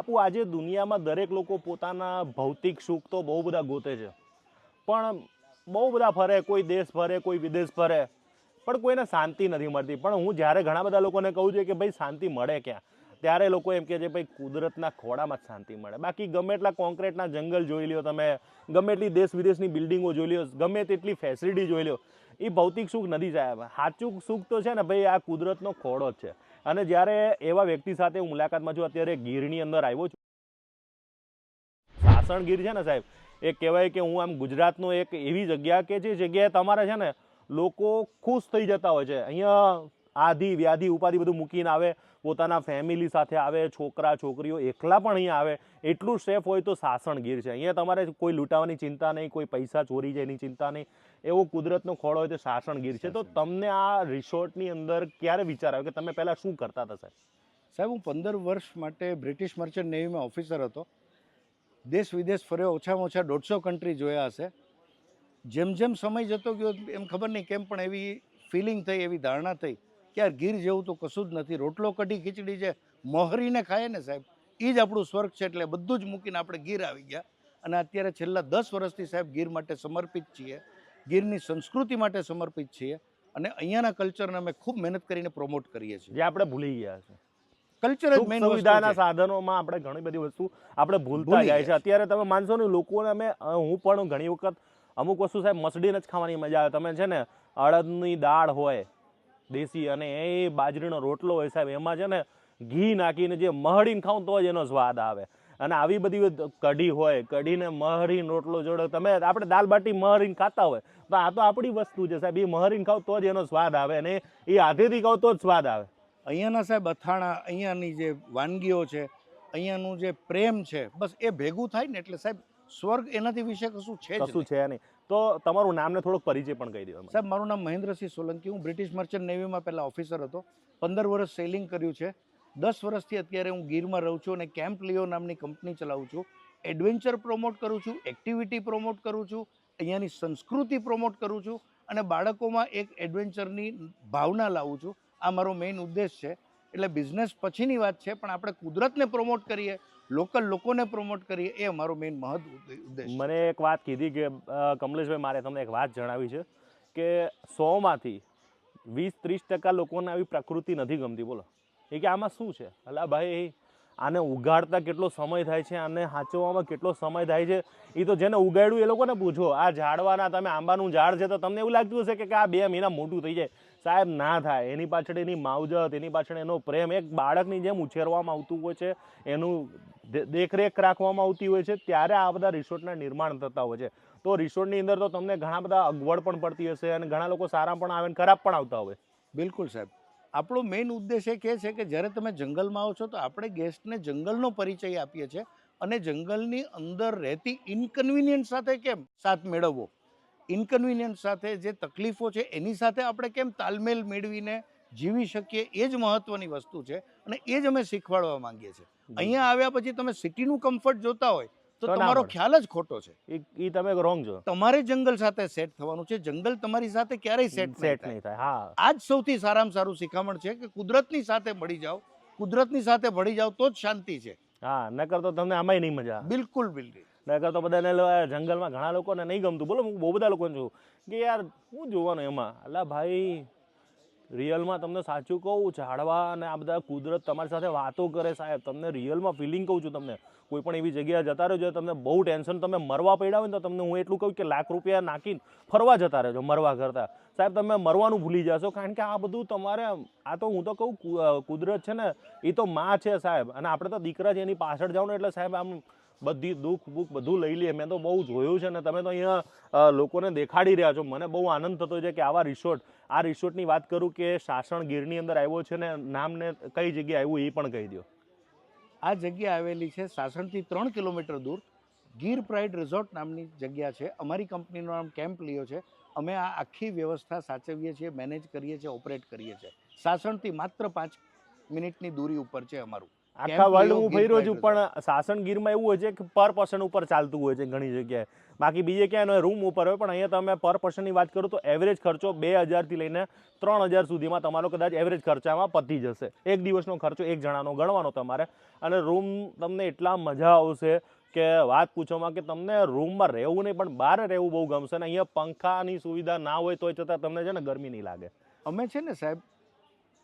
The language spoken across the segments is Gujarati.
બાપુ, આજે દુનિયામાં દરેક લોકો પોતાના ભૌતિક સુખ તો બહુ બધા ગોતે છે. પણ બહુ બધા ફરે, કોઈ દેશ ફરે, કોઈ વિદેશ ફરે, પણ કોઈને શાંતિ નથી મળતી. પણ હું જ્યારે ઘણા બધા લોકોને કહું છું કે ભાઈ, શાંતિ મળે ક્યાં? ત્યારે લોકો એમ કહે છે, ભાઈ, કુદરતના ખોડામાં જ શાંતિ મળે. બાકી ગમે એટલા કોન્ક્રીટના જંગલ જોઈ લ્યો તમે, ગમે એટલી દેશ વિદેશની બિલ્ડિંગો જોઈ લ્યો, ગમે તેટલી ફેસિલિટી જોઈ લ્યો એ ભૌતિક સુખ નથી સાહેબ. સાચું સુખ તો છે ને ભાઈ આ કુદરતનો ખોળો જ છે. અને જ્યારે એવા વ્યક્તિ સાથે હું મુલાકાતમાં છું, અત્યારે ગીરની અંદર આવ્યો છું. સાસણ ગીર છે ને સાહેબ, એ કહેવાય કે હું આમ ગુજરાતનો એક એવી જગ્યા કે જે જગ્યાએ તમારે છે ને લોકો ખુશ થઈ જતા હોય છે. અહીંયા આધી વ્યાધિ ઉપાધિ બધું મૂકીને આવે પોતાના ફેમિલી સાથે આવે છોકરા છોકરીઓ એકલા પણ અહીંયા આવે એટલું સેફ હોય તો સાસણ ગીર છે. અહીંયા તમારે કોઈ લૂંટાવાની ચિંતા નહીં કોઈ પૈસા ચોરી જાય એની ચિંતા નહીં એવો કુદરતનો ખોળો હોય તો સાસણ ગીર છે. તો તમને આ રિસોર્ટની અંદર ક્યારે વિચાર આવ્યો કે તમે પહેલાં શું કરતા હતા સાહેબ? સાહેબ હું પંદર વર્ષ માટે બ્રિટિશ મર્ચન્ટ નેવીમાં ઓફિસર હતો. દેશ વિદેશ ફર્યો ઓછામાં ઓછા દોઢસો કન્ટ્રી જોયા હશે. જેમ જેમ સમય જતો ગયો એમ ખબર નહીં કેમ પણ એવી ફિલિંગ થઈ એવી ધારણા થઈ. કે યાર ગીર જેવું તો કશું જ નથી. રોટલો કઢી ખીચડી છે મોહરીને ખાય ને સાહેબ એ જ આપણું સ્વર્ગ છે એટલે બધું જ મૂકીને આપણે ગીર આવી ગયા. અને અત્યારે છેલ્લા દસ વર્ષથી સાહેબ ગીર માટે સમર્પિત છીએ ગીરની સંસ્કૃતિ માટે સમર્પિત છીએ અને અહીંયાના કલ્ચરને અમે ખૂબ મહેનત કરીને પ્રમોટ કરીએ છીએ. જે આપણે ભૂલી ગયા છે. કલ્ચર જ મેઇન સુવિધાના સાધનોમાં આપણે ઘણી બધી વસ્તુ આપણે ભૂલતા જાય છે. અત્યારે તમે માનશો ને લોકોને અમે હું પણ ઘણી વખત અમુક વસ્તુ સાહેબ મસડીને જ ખાવાની મજા આવે. તમે છે ને અડદની દાળ હોય દેશી અને એ બાજરીનો રોટલો હોય સાહેબ એમાં છે ને ઘી નાખીને જે મહડીને ખાઉં તો જ એનો સ્વાદ આવે. અને આવી બધી કઢી હોય કઢીને મહરીને રોટલો જોડે તમે આપણે દાલ બાટી મહરીને ખાતા હોય તો આ તો આપણી વસ્તુ છે સાહેબ એ મહરીને ખાવ તો જ એનો સ્વાદ આવે અને એ હાથેથી ખાવ તો જ સ્વાદ આવે. અહીંયાના સાહેબ અથાણા અહીંયાની જે વાનગીઓ છે અહીંયાનું જે પ્રેમ છે બસ એ ભેગું થાય ને એટલે સાહેબ સ્વર્ગ એનાથી વિશે કશું છે કશું છે નહીં. તો તમારું નામને થોડોક પરિચય પણ કહી દો અમને. સાહેબ, મારું નામ મહેન્દ્રસિંહ સોલંકી. હું બ્રિટિશ મર્ચન્ટ નેવીમાં પહેલાં ઓફિસર હતો. પંદર વર્ષ સેલિંગ કર્યું છે. દસ વર્ષથી અત્યારે હું ગીરમાં રહું છું અને કેમ્પ લિયો નામની કંપની ચલાવું છું. એડવેન્ચર પ્રમોટ કરું છું એક્ટિવિટી પ્રમોટ કરું છું, અહીંયાની સંસ્કૃતિ પ્રમોટ કરું છું અને બાળકોમાં એક એડવેન્ચરની ભાવના લાવું છું. આ મારો મેઇન ઉદ્દેશ છે. એટલે બિઝનેસ પછીની વાત છે, પણ આપણે કુદરતને પ્રમોટ કરીએ લોકલ લોકોને પ્રમોટ કરીએ, એ અમારો મેઇન મહદ ઉદ્દેશ મને એક વાત કીધી કે કમલેશભાઈ, મારે તમને એક વાત જણાવી છે કે સોમાંથી વીસ ત્રીસ ટકા લોકોને આવી પ્રકૃતિ નથી ગમતી, બોલો. એ કે આમાં શું છે? અલા ભાઈ, આને ઉગાડતા કેટલો સમય થાય છે, આને સાચવવામાં કેટલો સમય થાય છે એ તો જેને ઉગાડ્યું એ લોકોને પૂછો. આ ઝાડવાના તમે આંબાનું ઝાડ છે તો તમને એવું લાગતું હશે કે આ બે મહિના મોટું થઈ જાય. સાહેબ, ના થાય. એની પાછળ એની માવજત, એની પાછળ એનો પ્રેમ, એક બાળકની જેમ ઉછેરવામાં આવતું હોય છે, એનું દેખરેખ રાખવામાં આવતી હોય છે, ત્યારે આ બધા રિસોર્ટના નિર્માણ થતા હોય છે. તો રિસોર્ટની અંદર તો તમને ઘણા બધા અગવડ પણ પડતી હશે અને ઘણા લોકો સારા પણ આવે ને ખરાબ પણ આવતા હોય. બિલકુલ, સાહેબ. આપણો મેઇન ઉદ્દેશ એ કે છે કે જ્યારે તમે જંગલમાં આવો છો, તો આપણે ગેસ્ટને જંગલનો પરિચય આપીએ છીએ અને જંગલની અંદર રહેતી ઇન્કન્વિનિયન્સ સાથે કેમ સાથ મેળવવો? ઇનકન્વિનિયન્સ સાથે જે તકલીફો છે એની સાથે આપણે કેમ તાલમેલ મેળવીને જીવી શકીએ એ જ મહત્વની વસ્તુ છે અને એ જ અમે શીખવાડવા માંગીએ છીએ. અહીંયા આવ્યા પછી તમે સિટીનું કમ્ફર્ટ જોતા હોય તો તમારો ખ્યાલ જ ખોટો છે. એ તમે રોંગ છો. તમારે જંગલ સાથે સેટ થવાનું છે જંગલ તમારી સાથે ક્યારેય સેટ સેટ નહીં નહીં થાય હા. આ જ સૌથી સારામાં સારું શિખામણ છે કે કુદરતની સાથે ભળી જાઓ. કુદરતની સાથે ભળી જાઓ તો જ શાંતિ છે. હા નકર તો તમને આમાંય નહીં મજા બિલકુલ બિલકુલ. નકર તો બધાને જંગલમાં ઘણા લોકોને નહીં ગમતું. બોલો, હું બહુ બધા લોકોને જોઉં. કે યાર, હું જોવાનું એમાં? અલા ભાઈ, રિયલમાં તમને સાચું કહું, ઝાડવા અને આ બધા કુદરત તમારી સાથે વાતો કરે સાહેબ. તમને રિયલમાં ફિલિંગ કહું છું તમને. કોઈ પણ એવી જગ્યાએ જતા રહેજો, તમને બહુ ટેન્શન, તમે મરવા પડ્યા હોય ને તો તમને હું એટલું કહું કે લાખ રૂપિયા નાખીને ફરવા જતા રહેજો, મરવા કરતાં. સાહેબ, તમે મરવાનું ભૂલી જશો, કારણ કે આ બધું તમારે, આ તો હું તો કહું કુદરત છે ને, એ તો માં છે સાહેબ. અને આપણે તો દીકરા છે, એની પાછળ જાઓ એટલે સાહેબ આમ બધી દુઃખ બુખ બધું લઈ લઈએ. મેં તો બહુ જોયું છે ને તમે તો અહીંયા લોકોને દેખાડી રહ્યા છો. મને બહુ આનંદ થતો છે કે આવા રિસોર્ટ, આ રિસોર્ટની વાત કરું કે સાસણ ગીરની અંદર આવ્યો છે ને, નામને કઈ જગ્યાએ આવ્યું એ પણ કહી દો આ જગ્યા આવેલી છે સાસણથી ત્રણ કિલોમીટર દૂર. ગીર પ્રાઇડ રિઝોર્ટ નામની જગ્યા છે. અમારી કંપનીનું નામ કેમ્પ લ્યો છે. અમે આ આખી વ્યવસ્થા સાચવીએ છીએ, મેનેજ કરીએ છીએ, ઓપરેટ કરીએ છીએ. સાસણથી માત્ર પાંચ મિનિટની દૂરી ઉપર છે અમારું. આખા કેમ્પ વર્લ્ડ હું ગીર ફર્યો છું. પણ સાસણગીરમાં એવું હોય છે કે પર પર્સન ઉપર ચાલતું હોય છે ઘણી જગ્યાએ. બાકી બીજે ક્યાંય રૂમ ઉપર હોય પણ અહીંયા તમે પર પર્સનની વાત કરો તો એવરેજ ખર્ચો બે હજારથી લઈને ત્રણ હજાર સુધીમાં તમારો કદાચ એવરેજ ખર્ચામાં પતી જશે. એક દિવસનો ખર્ચો એક જણાનો ગણવાનો તમારે. અને રૂમ તમને એટલા મજા આવશે કે વાત પૂછોમાં કે તમને રૂમમાં રહેવું નહીં પણ બહાર રહેવું બહુ ગમશે અને અહીંયા પંખાની સુવિધા ના હોય તોય છતાં તમને છે ને ગરમી નહીં લાગે. અમે છે ને સાહેબ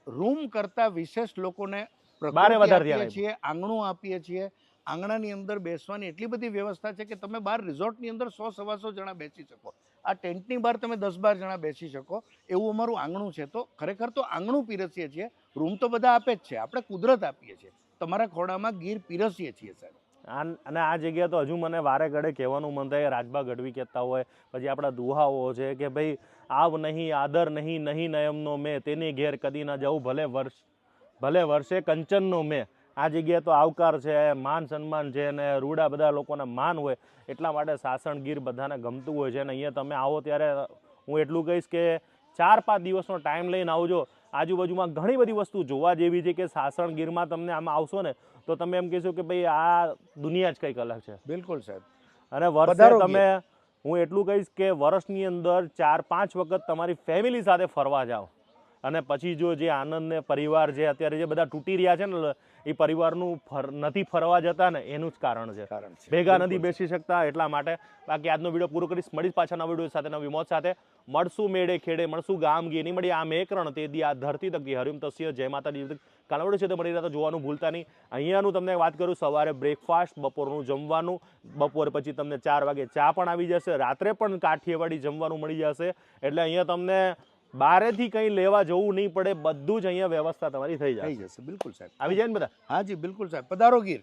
રૂમ કરતા વિશેષ લોકોને બારે વધારે ધ્યાન છીએ આંગણું આપીએ છીએ આંગણાની અંદર બેસવાની એટલી બધી વ્યવસ્થા છે કે તમે બાર રિઝોર્ટની અંદર સો સવાસો જણા બેસી શકો. આ ટેન્ટની બહાર તમે દસ બાર જણા બેસી શકો. એવું અમારું આંગણું છે. તો ખરેખર તો આંગણું પીરસીએ છીએ. રૂમ તો બધા આપે જ છે. આપણે કુદરત આપીએ છીએ. તમારા ખોડામાં ગીર પીરસીએ છીએ સાહેબ. અને આ જગ્યા તો હજુ મને વારે ઘડે કહેવાનું મન થાય રાજભા ગઢવી કહેતા હોય પછી આપણા દુહાઓ છે કે ભાઈ આવ નહીં આદર નહીં નહીં નયમનો મેં તેની ઘેર કદી ના જવું ભલે વર્ષ ભલે વર્ષે કંચનનો મેં. આ જગ્યાએ તો આવકાર છે માન સન્માન છે અને રૂડા બધા લોકોને માન હોય એટલા માટે સાસણ ગીર બધાને ગમતું હોય છે અને અહીંયા તમે આવો ત્યારે હું એટલું કહીશ કે ચાર પાંચ દિવસનો ટાઈમ લઈને આવજો. આજુબાજુમાં ઘણી બધી વસ્તુ જોવા જેવી છે કે સાસણ ગીરમાં તમને આમાં આવશો ને તો તમે એમ કહેશો કે ભાઈ આ દુનિયા જ કંઈક અલગ છે. બિલકુલ સાહેબ. અને વર્ષે તમે હું એટલું કહીશ કે વર્ષની અંદર ચાર પાંચ વખત તમારી ફેમિલી સાથે ફરવા જાઓ. અને પછી જો જે આનંદ ને પરિવાર જે અત્યારે જે બધા તૂટી રહ્યા છે ને એ પરિવારનું ફર નથી ફરવા જતા ને એનું જ કારણ છે. કારણ ભેગા નથી બેસી શકતા એટલા માટે. બાકી આજનો વીડિયો પૂરો કરીશ. મળીશ પાછાના વીડિયો સાથે નવી મોત સાથે. મળશું મેળે ખેડે મળશું ગામ ગી નહીં મળી આમ એક રણ તે દી આ ધરતી તકી હરિમ તસ્ય જય માતાજી. કાલવડ છે તે મળી રહ્યા તો જોવાનું ભૂલતા નહીં. અહીંયાનું તમને વાત કરું સવારે બ્રેકફાસ્ટ બપોરનું જમવાનું. બપોર પછી તમને ચાર વાગે ચા પણ આવી જશે. રાત્રે પણ કાઠિયાવાડી જમવાનું મળી જશે. એટલે અહીંયા તમને બારેથી કંઈ લેવા જવું નહીં પડે બધું જ અહીંયા વ્યવસ્થા તમારી થઈ જાય થઈ જશે. બિલકુલ સાહેબ. આવી જાય ને બધા? હા જી બિલકુલ સાહેબ. પધારો ગીર.